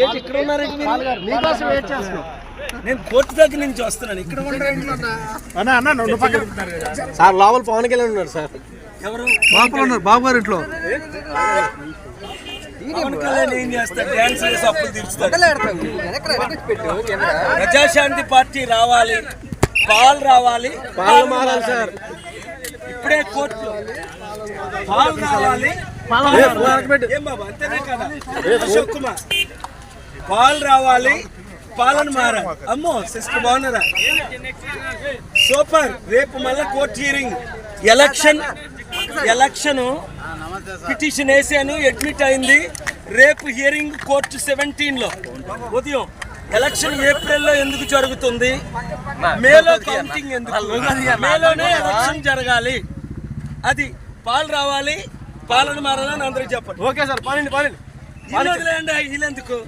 ఏంటి ఇక్కడ ఉన్నారేంటి మీరు? మీకోసం వెయిట్ చేస్తున్నాం. నేను కోర్టు దగ్గర నుంచి వస్తున్నాను. ఇక్కడ అన్న అన్న నువ్వు పక్కన సార్ లోపల పవన్ కళ్యాణ్ ఉన్నారు సార్. ఎవరు? లోపల ఉన్నారు బాబు గారి ఇంట్లో. పవన్ కళ్యాణ్ ఏం చేస్తాడు? డ్యాన్స్ చేసి అప్పులు తీర్చుతాడు. ప్రజాశాంతి పార్టీ రావాలి. పాలు రావాలి. పాలు మారాలి సార్. ఇప్పుడే కోర్టు పాలు రావాలి. పాలు రావాలి. పాలన మారాలి. అమ్మో సిస్టర్ బాగున్నారా? సూపర్. రేపు మళ్ళా court hearing election election petition వేసాను అడ్మిట్ అయింది. రేపు హియరింగ్ కోర్టు సెవెంటీన్లో. ఉదయం. ఎలక్షన్ ఏప్రిల్లో ఎందుకు జరుగుతుంది? మేలో కౌంటింగ్ ఎందుకు? మేలోనే ఎలక్షన్ జరగాలి. అది పాలు రావాలి పాలన మారాలని అందరికి చెప్పండి. ఓకే సార్ వీళ్ళు వదిలేయండి వీళ్ళెందుకు